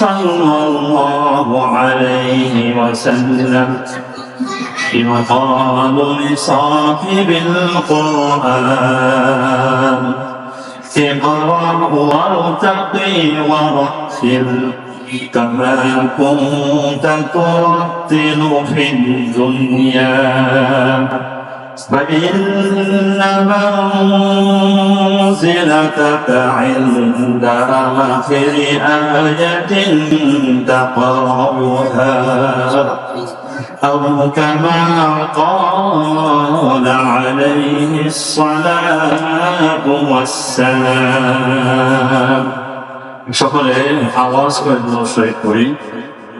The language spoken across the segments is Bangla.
صلى الله عليه وسلم. يقال لصاحب القرآن. اقرأ وارتقي ورتل كما كنت ترتل في الدنيا. فإن منزلتك عند آخر آية تقرأها أو كما قال عليه الصلاة والسلام সকলে আওয়াজ করে নমস্কার করি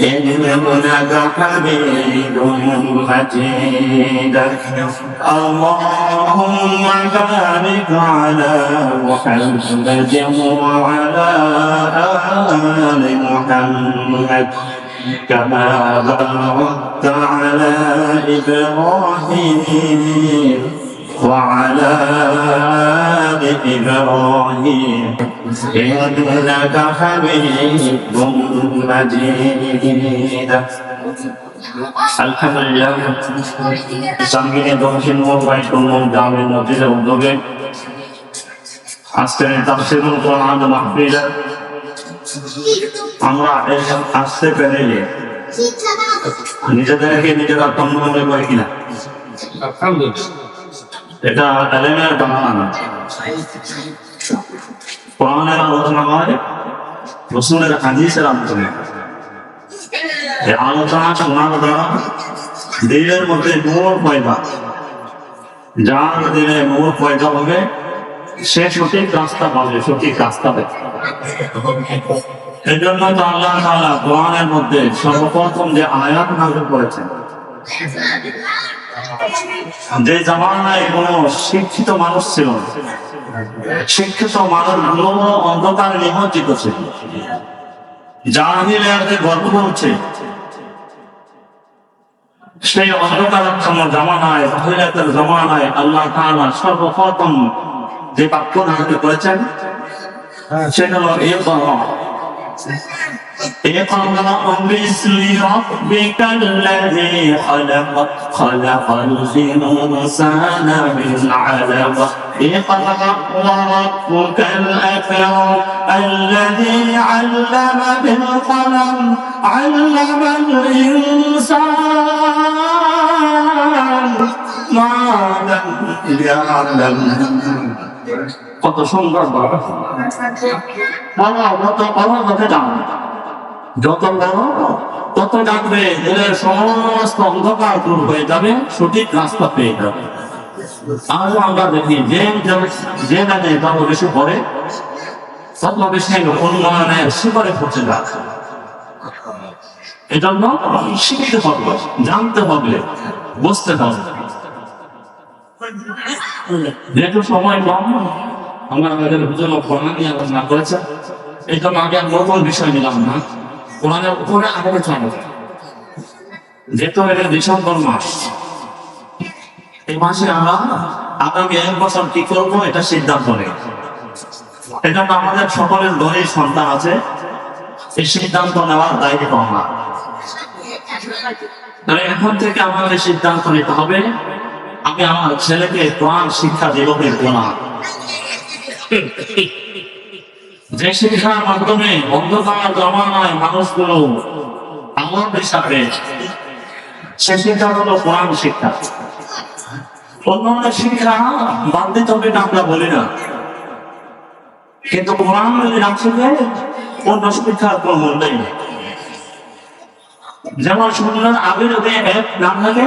إنك حميد مجيد اللهم بارك على محمد وعلى آل محمد كما باركت على إبراهيم وعلى آل إبراهيم إنك حميد مجيد আলহামদুলিল্লাহ সঙ্গীনে দক্ষিণ মুম্বাই সুন্নম গ্রামের মসজিদের উদ্যোগে আজকের তাফসিরুল কোরআন মাহফিলে আমরা এসব আসতে পেরে নিজেদেরকে নিজেরা তন্ন মনে করে কিনা এটা এলেমের বানানা কোরআনের আলোচনা হয় রসুলের হাদিসের আলোচনা। এই আলোচনা শোনার দ্বারা দিলের মধ্যে নূর পয়দা যার দিলে নূর পয়দা হবে, সে সঠিক রাস্তা পাবে, সঠিক রাস্তা দেবে এই তো আল্লাহ কোরআনের মধ্যে সর্বপ্রথম যে আয়াত নাযিল করেছেন যে জামানায় কোনো শিক্ষিত মানুষ ছিল না। শিক্ষিত মানুষগুলো অন্ধকার নিমজ্জিত ছিল জাহিলিয়াতে গর্ব করছে সেই অন্ধকারাচ্ছন্ন জামানায় জাহিলিয়াতের জামানায় আল্লাহ তাআলা সর্বপ্রথম যে বাক্য নাজিল করেছেন সেটা হলো اقرأ باسم ربك الذي خلق خلق الإنسان من علق اقرأ وربك الأكرم الذي علم بالقلم علم الإنسان ما لم يعلم কত সুন্দর বড় বড় যত বড় তত দাম যত বড় তত ডাকবে দিলের সমস্ত অন্ধকার দূর হয়ে যাবে, সঠিক রাস্তা পেয়ে যাবে। আজ আমরা দেখি, যে যে জানে তত বেশি পড়ে তত বেশি উন্নয়নের শিখরে পৌঁছে যাচ্ছে এজন্য শিখতে হবে, জানতে হবে, বুঝতে হবে। যেহেতু সময় কম, আমরা আমাদের হুজুর কোরআন নিয়ে আলোচনা করেছে এই জন্য আগে আর নতুন বিষয় নিলাম না। কোরআনের উপরে আগে চলো যেহেতু এটা ডিসেম্বর মাস, এই মাসে আমরা আগামী এক বছর কি করব এটা সিদ্ধান্ত নেই। এই জন্য আমাদের সকলের ঘরে সন্তান আছে, এই সিদ্ধান্ত নেওয়ার দায়িত্ব আমার। তাহলে এখন থেকে আমাদের সিদ্ধান্ত নিতে হবে, আমি আমার ছেলেকে কোরআন শিক্ষা দেব কোরআন যে শিক্ষার মাধ্যমে অন্ধকার জমানায় মানুষগুলো আমার হিসাবে সে শিক্ষা হলো কোরআন শিক্ষা। অন্যান্য শিক্ষা বাদ দিতে হবে না আমরা বলি না। কিন্তু কোরআন যদি না শিখে, অন্য শিক্ষার কোন মূল্যই নেই। যেমন শুনলেন আগে যদি এক নাম থাকে,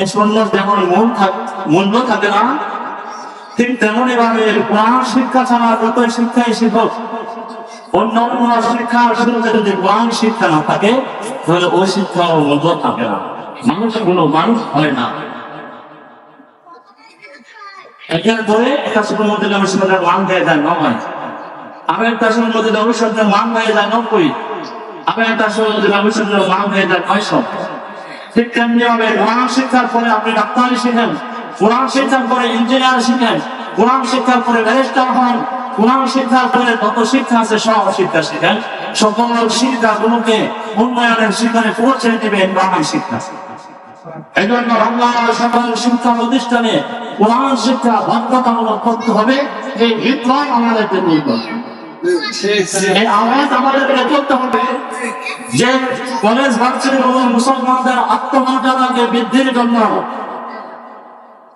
এই সুন্দর যেমন মূল থাক মূল্য থাকে না ঠিক তেমনই ভাবে কোরআন শিক্ষা ছাড়া যত শিক্ষাই শিক্ষক। অন্য শিক্ষার শুরুতে যদি কোরআন শিক্ষা না থাকে, তাহলে ওই শিক্ষা মূল্য থাকে না। মানুষগুলো মানুষ হয় না। একের পরে একটা শুধু মধ্যে নবীর মান হয়ে যায় নয়। আমি একটা শুধু মধ্যে নবীর মান হয়ে যায় নব্বই। আমি একটা শুধু মধ্যে নবীর মান হয়ে যায় নয়শো। ঠিক তেমনি হবে কোরআন শিক্ষার পরে আপনি ডাক্তারি শিখেন। কোরআন শিক্ষার পরে ইঞ্জিনিয়ার শিখেন, কোরআন শিক্ষার পরে ব্যারিস্টার হন, কোরআন শিক্ষার পরে কত শিক্ষা আছে সব শিক্ষা শিখেন। সকল শিক্ষাগুলোকে উন্নয়নের শিখরে পৌঁছে দিবেন কোরআন শিক্ষা। এই জন্য সকল শিক্ষা প্রতিষ্ঠানে কোরআন শিক্ষা বাধ্যতামূলক করতে হবে। এই আমাদেরকে যে কলেজ মুসলমানদের আত্মমর্যাদাকে বৃদ্ধির জন্য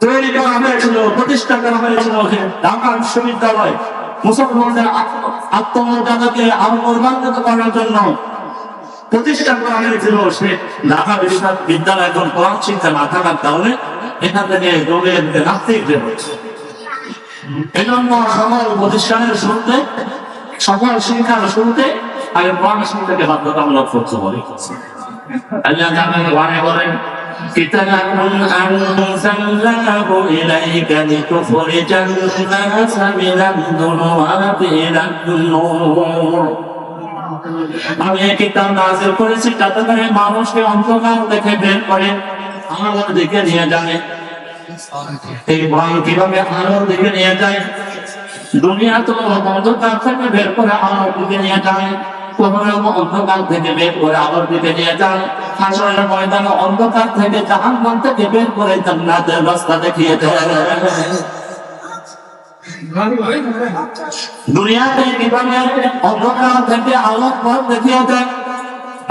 তৈরি করা হয়েছিল প্রতিষ্ঠা করা হয়েছিল ঢাকা বিশ্ববিদ্যালয়। মুসলমানদের আত্মমর্যাদাকে আরও গৌরবান্বিত করার জন্য প্রতিষ্ঠা করা হয়েছিল। সে ঢাকা বিশ্ববিদ্যালয় এখন কোরআন শিক্ষা না থাকার কারণে এখান থেকে রোগের নাস্তিক বের হচ্ছে এই সকল প্রতিষ্ঠানের শুরুতে, সকল শিক্ষার শুরুতে আগে কোরআন শিক্ষাকে বাধ্যতামূলক করতে বলে। আল্লাহ কোরআনে বলেন كتابا أنزلناه إليك لتخرج الناس من الظلمات إلى النور আমি এই কিতাব নাজিল করেছি যাতে করে মানুষকে অন্ধকার দেখে বের করে আলোর দিকে নিয়ে যায় এই ভয় কিভাবে আলোর দিকে নিয়ে যায় দুনিয়া তো অন্ধকার থেকে বের করে আলোর দিকে নিয়ে যায় কখনো অন্ধকার থেকে বের করে আলোর দিকে নিয়ে যায়। হাসরের ময়দানে অন্ধকার থেকে জাহান্নাম থেকে বের করে জান্নাতের রাস্তা দেখিয়ে দেয়। দুনিয়াতে কীভাবে অন্ধকার থেকে আলোক পথ দেখিয়ে দেয়।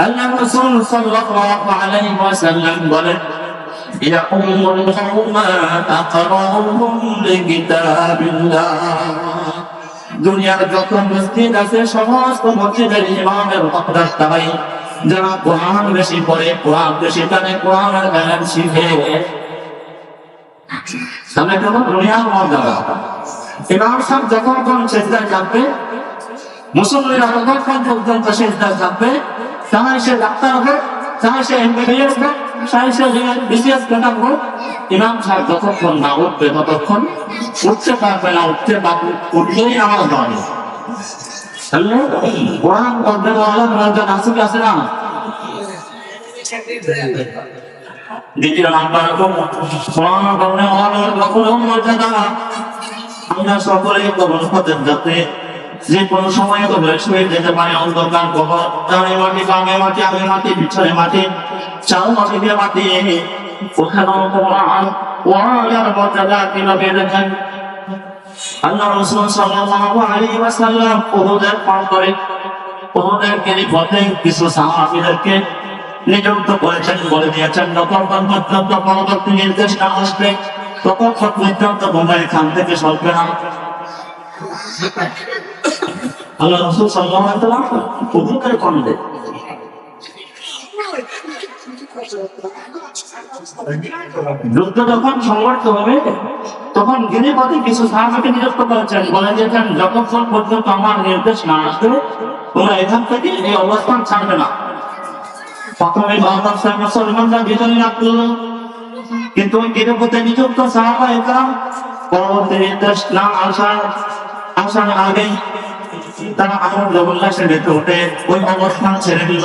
আল্লাহ রাসূল সাল্লাল্লাহু আলাইহি ওয়াসাল্লাম বলেন, ইয়া উম্মুল কওমা লিকিতাবিল্লাহ। দুনিয়ার যত মসজিদ আছে, সমস্ত মসজিদের ইমামের হকদার তারাই যারা কোরআন বেশি পড়ে, কোরআন বেশি জানে, কোরআনের জ্ঞান শিখে। তাহলে দুনিয়ার মর্যাদা। ইমাম সাহেব যখন কোন পর্যন্ত তাহলে সে ডাক্তার হবে তাহলে সে এমবিবিএস হবে ক্যাডার হবে ইমাম সাহেব যতক্ষণ না উঠবে ততক্ষণ উঠতে পারবে না উঠতে পারবে উঠলেই আমার যে কোনো সময় কবর শুয়ে যেতে পারে, অন্ধকার মাটি মাটি, আগে মাটি, পিছনে মাটি। চাও সাহাবীদেরকে নিযুক্ত করেছেন বলে দিয়েছেন। যতক্ষণ পর্যন্ত পরবর্তী নির্দেশ না আসবে ততক্ষণ পর্যন্ত বোম্বাই খান থেকে সরবে না। আল্লাহ রসুল সাল্লাল্লাহু আলাইহি যুদ্ধ যখন সংঘটিত হবে, তখন গিনে পথে কিছু সাহাবাকে নিযুক্ত করেছেন। বলে দিয়েছেন যতক্ষণ পর্যন্ত আমার নির্দেশ না আসবে, তোমরা এখান থেকে এই অবস্থান ছাড়বে না। প্রথমে কিন্তু ওই নিযুক্ত সাহাবা পরবর্তী নির্দেশ না আসার আসার আগেই তারা ওঠে ওই অবস্থান ছেড়ে দিল।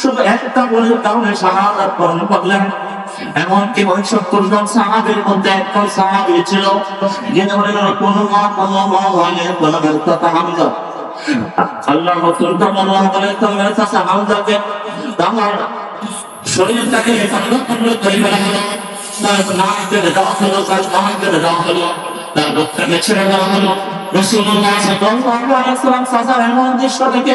শুধু একটা বলে কারণে শাহাদাত বরণ করলেন। এমনকি ওই সত্তর জন মধ্যে একজন সাহাবী ছিল, যিনি হলেন রাসূলুল্লাহ সাল্লাল্লাহু আলাইহি ওয়াসাল্লামের কথা হামজা। আল্লাহ রাসূল সাল্লাল্লাহু আলাইহি ওয়াসাল্লামের কাছে হামজাকে তার হলো হলো কান হলো বুকটাকে ছেড়ে দেওয়া হলো। রাসূলুল্লাহ সাল্লাল্লাহু এমন দৃশ্য আসল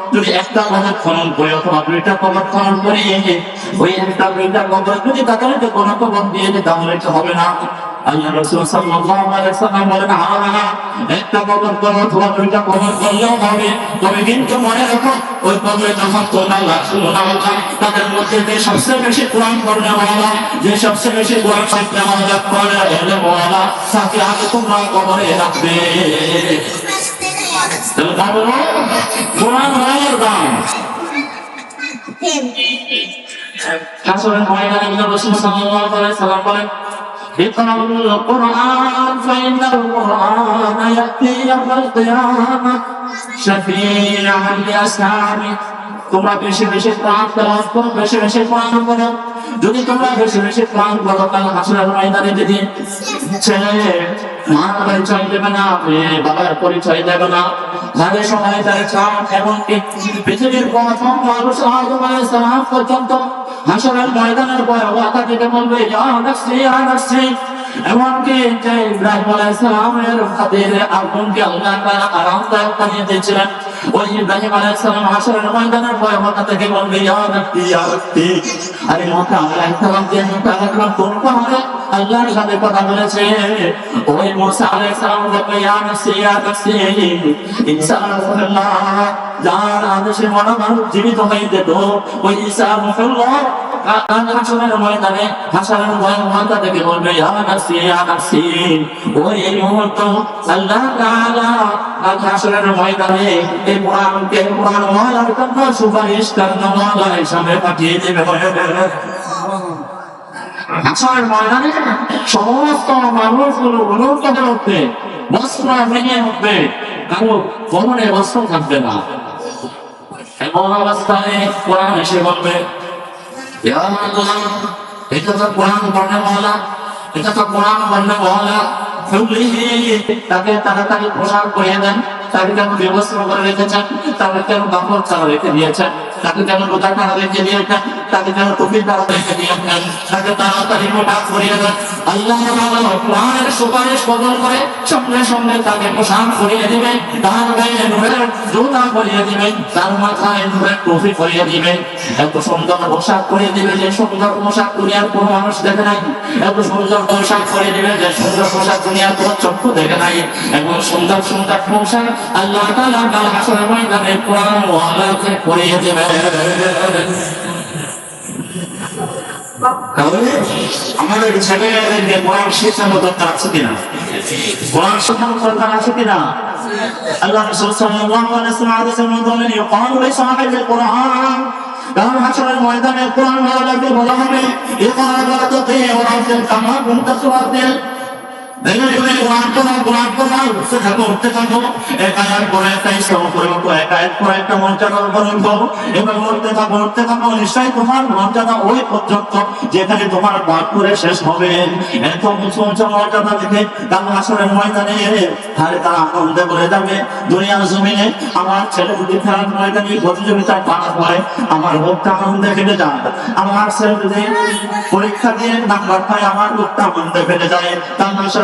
যদি একটা কবর খনন করে অথবা দুইটা কবর খনন করে, ওই একটা দুইটা কবর যদি তাদেরকে কোনো কবর দিয়ে দিই, তাহলে তো হবে না। আল্লাহ রাসূল সাল্লাল্লাহু আলাইহি সাল্লাম বলেন হ্যাঁ একটা কবর করো অথবা দুইটা কবর করলেও হবে। তবে কিন্তু মনে রাখো, ওই কবরে যখন তোমরা লাশ আল্লাহ তাদের মধ্যে যে সবচেয়ে বেশি কোরআন পড়নে ওয়ালা যে সবচেয়ে বেশি কোরআন শিখতে আমাদের করে ওয়ালা তাকে আগে তোমরা কবরে রাখবে। তাহলে ভাবো কোরআন ওয়ালার দাম হাসরের ময়দানে আল্লাহ রাসূল সাল্লাল্লাহু আলাইহি সাল্লাম বলেন اقرأوا القرآن فإن القرآن يأتي يوم القيامة شفيعا لأصحابه তোমরা বেশি বেশি প্রাণ তেলাওয়াত করো বেশি বেশি কোরআন পড়ো যদি তোমরা বেশি বেশি কোরআন পড়ো কাল হাসরের ময়দানে যদি ছেলে মার পরিচয় দেবে না বাবার পরিচয় দেবে না তাদের সময় তারা চান। এমনকি পৃথিবীর প্রথম মানুষ আদম আলাইহিস সালাম পর্যন্ত হাসরের ময়দানের ভয়াবহ তাকে বলবে ইয়া নাফসি ইয়া নাফসি এমনকি ইব্রাহিম আলাইহিস সালামের খাতিরে আগুনকে আল্লাহ তাআলা আরামদায়ক বানিয়ে দিয়েছিলেন। ওই ইব্রাহিম আলাইহিস সালাম হাসরের ময়দানের ভয়াবহতা থেকে বলবে, ইয়া নাফসি ইয়া নাফসি আরে মুসা আলাইহিস সালাম যে মুসা কোন পাহাড়ে আল্লাহর সাথে কথা বলেছে, ওই রাসূলুল্লাহ যার আদেশে জীবিত হয়ে যেত, ওই ঈসা থেকে বলবে মুহূর্ত ওয়ালা হিসাবে ময়দানে সমস্ত মানুষগুলো অনুর করে উঠবে বস্ত্র ভেঙে উঠবে কারও গমনে বস্ত্র থাকবে না। এমন অবস্থায় কোরআন এসে বলবে এটা তো কোরআন বর্ণে মহলা, এটা তো কোরআন বর্ণে মহলা। তাকে তাড়াতাড়ি প্রসার করিয়ে দেন, তাকে ব্যবস্থা করে রেখেছেন কেন বাপর চালা রেখে দিয়েছেন। তাকে কেন গোটা ছাড়া রেখে দিয়েছেন তাকে কেন টুপি ছাড়া রেখে দিয়েছেন তাকে তাড়াতাড়ি মোটা করিয়ে দেন আল্লাহ কোরআনের সুপারিশ কবল করে সঙ্গে সঙ্গে তাকে প্রসার করিয়ে দিবেন তার গায়ে নূরের জুতা করিয়ে দিবেন তার মাথায় নূরের টুপি করিয়ে দিবেন এত সুন্দর পোশাক করিয়ে দিবে, যে সুন্দর পোশাক দুনিয়ার কোনো মানুষ দেখে নাই। এত সুন্দর পোশাক করে দিবে, যে সুন্দর পোশাক দুনিয়ার কোনো চক্ষু দেখে নাই। এমন সুন্দর সুন্দর পোশাক আল্লাহ তাআলা কাল হাসরের ময়দানে কোরআন ওয়ালাকে করিয়ে দিবে। আমাদের ছেলেমেয়েদেরকে কোরআন শেখানো দরকার আছে কিনা? কোরআন শেখানো দরকার আছে কিনা? আল্লাহ রাসূল সাল্লাল্লাহু আলাইহি ওয়াসাল্লাম হাদিসের মধ্যে বলেন ইউকালু লিসাহিবিল কোরআন। কারণ হাসরের ময়দানে কোরআন ওয়ালাকে বলা হবে ইকরা বারাকাতে ওয়া আনজিল কামা কুনতা সুরাতিল যেখানে তোমার পাঠ করে শেষ হবে। এত মর্যাদা দেখে আসরের ময়দানে তাহলে তারা আনন্দে যাবে। দুনিয়ার জমিনে আমার ছেলে যদি খেলার ময়দানে প্রতিযোগিতায় পাশ হয়, আমার বুকটা আনন্দে ফেলে যায়। আমার ছেলে যদি পরীক্ষা দিয়ে নাম্বার পায়, আমার বুকটা আনন্দে ফেলে যায়। তার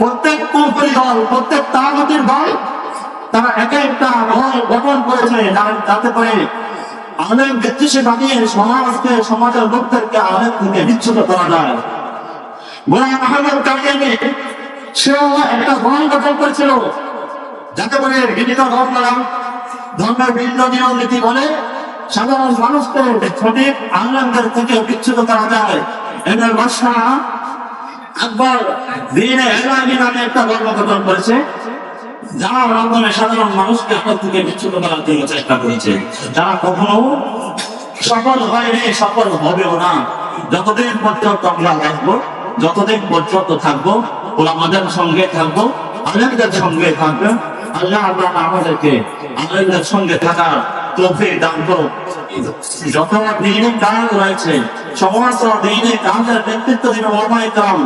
প্রত্যেক কোম্পানি দল, প্রত্যেক তাগতের দল, তারা এক একটা দল গঠন করেছে যাতে করে আলেম ব্যক্তিসে বানিয়ে সমাজকে, সমাজের লোকদেরকে আলেম থেকে বিচ্ছুত করা যায়। গোলাম কাদিয়ানি সেও একটা দল গঠন করেছিল, যাতে করে বিভিন্ন ধর্মরা ধর্মের ভিন্ন নিয়ম নীতি বলে সাধারণ মানুষকে সঠিক আনন্দের থেকে বিচ্ছুত করা যায়। এদের বাসা একবার দিনে নামে একটা ধর্ম গঠন করেছে, যার সাধারণ মানুষকে থেকে করার জন্য চেষ্টা করেছে। যারা কখনো সফল হয়নি, সফল হবেও না। যতদিন পর্যন্ত আমরা যতদিন পর্যন্ত থাকব, ওলামাদের সঙ্গে থাকব, আলেমদের সঙ্গে থাকবে, আল্লাহ আল্লাহ আমাদেরকে আলেমদের সঙ্গে থাকার তৌফিক দান করো যত দিনে কাজ রয়েছে, সমস্ত দিনে কাজের নেতৃত্ব দিবে ওলামায়ে কাম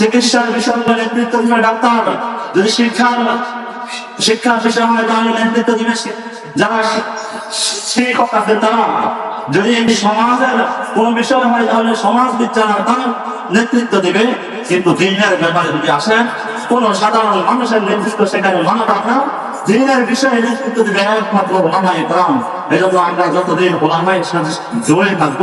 চিকিৎসার বিষয়ে নেতৃত্ব দিবে ডাক্তার। যদি শিক্ষার শিক্ষা বিষয় হয় তাহলে নেতৃত্ব দিবে যারা শিক্ষক আছে তারা। যদি এটি সমাজের কোন বিষয় হয় তাহলে সমাজ বিচার তার নেতৃত্ব দিবে। কিন্তু দিনের ব্যাপারে যদি আসেন কোন সাধারণ মানুষের নেতৃত্ব সেখানে মানা না দিনের বিষয়ে নেতৃত্ব দিবে একমাত্র ওলামায় কালাম এই জন্য আমরা যতদিন ওলামায় জোরে থাকব,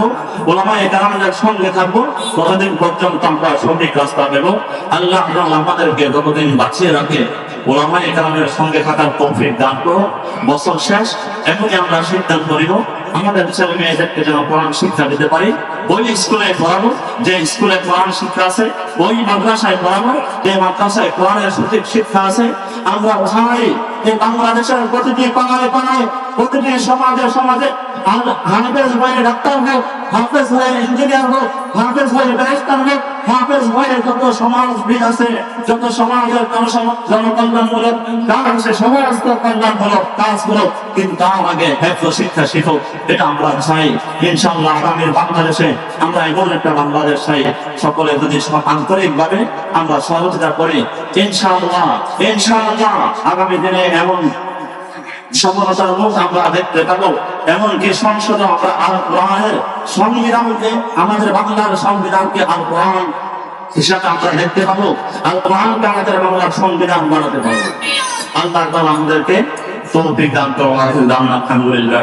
ওলামায় কারামের সঙ্গে থাকব, ততদিন পর্যন্ত আমরা সঠিক রাস্তা দেব আল্লাহ আমাদেরকে যতদিন বাঁচিয়ে রাখে ওলামায়ে কালামের সঙ্গে থাকার তৌফিক দান করো, বছর শেষ এখনই আমরা সিদ্ধান্ত নিব, আমাদের ছেলে মেয়েদেরকে যেন কোরআন শিক্ষা দিতে পারি, ওই স্কুলে পড়াবো, যে স্কুলে কোরআন শিক্ষা আছে, ওই মাদ্রাসায় পড়াবো, যে মাদ্রাসায় কোরআনের সঠিক শিক্ষা আছে, আমরা ভাই এই বাংলাদেশের প্রতিটি পাড়ায় পাড়ায়, প্রতিটি সমাজে সমাজে হাফেজ হয়ে ডাক্তার হোক হাফেজ হয়ে ইঞ্জিনিয়ার হোক, হাফেজ হয়ে ব্যারিস্টার হোক, হাফেজ হয়ে যত সমাজবিদ আছে, যত সমাজের জনকল্যাণমূলক কাজ আছে কল্যাণমূলক কাজগুলো কিন্তু তার আগে হেফ শিক্ষা শিখুক এটা আমরা চাই। ইনশাল্লাহ আগামীর বাংলাদেশে আমরা এমন একটা বাংলাদেশ চাই, সকলে যদি সব আন্তরিক ভাবে আমরা সহযোগিতা করি। ইনশাআল্লাহ ইনশাআল্লাহ আগামী দিনে এমন সফলতার মুখ আমরা দেখতে পাবো। এমনকি সংসদে আমরা সংবিধানকে, আমাদের বাংলার সংবিধানকে আল কোরআন হিসাবে আমরা দেখতে পাবো। আল কোরআনকে আমাদের বাংলার সংবিধান বানাতে পারব। আল্লাহ আমাদেরকে তৌফিক দান আলহামদুলিল্লাহ।